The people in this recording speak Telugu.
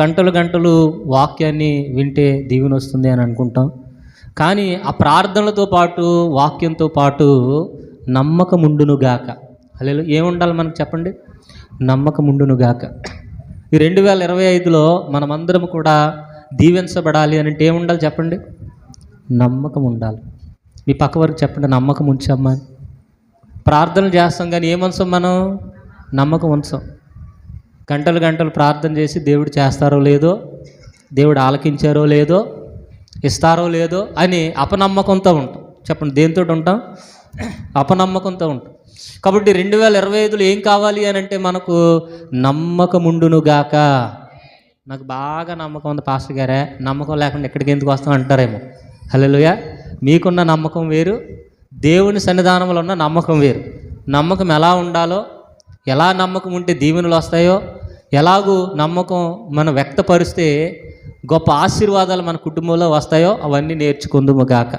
గంటలు గంటలు వాక్యాన్ని వింటే దీవెన వస్తుంది అని అనుకుంటాం. కానీ ఆ ప్రార్థనలతో పాటు వాక్యంతో పాటు నమ్మకముండునుగాక అలా ఏముండాలి మనకు చెప్పండి? నమ్మకముండునుగాక ఈ రెండు వేల ఇరవై ఐదులో మనమందరం కూడా దీవించబడాలి అని అంటే ఏముండాలి చెప్పండి? నమ్మకం ఉండాలి మీ పక్క వరకు చెప్పండి నమ్మకం ఉంచమ్మా ప్రార్థనలు చేస్తాం కానీ ఏమంచం మనం? నమ్మకం ఉంచాం గంటలు గంటలు ప్రార్థన చేసి దేవుడు చేస్తారో లేదో దేవుడు ఆలకించారో లేదో ఇస్తారో లేదో అని అపనమ్మకంతో ఉంటాం. చెప్పండి దేంతో ఉంటాం? అపనమ్మకంతో ఉంటాం. కాబట్టి రెండు వేల ఇరవై ఐదులో ఏం కావాలి అని అంటే మనకు నమ్మకముండునుగాక నాకు బాగా నమ్మకం ఉంది పాస్టర్ గారే. నమ్మకం లేకుండా ఎక్కడికి ఎందుకు వస్తాం అంటారేమో. హలోయ మీకున్న నమ్మకం వేరు దేవుని సన్నిధానంలో ఉన్న నమ్మకం వేరు. నమ్మకం ఎలా ఉండాలో ఎలా నమ్మకం ఉంటే దీవెనలు వస్తాయో ఎలాగూ నమ్మకం మనం వ్యక్తపరిస్తే గొప్ప ఆశీర్వాదాలు మన కుటుంబంలో వస్తాయో అవన్నీ నేర్చుకుందుము గాక.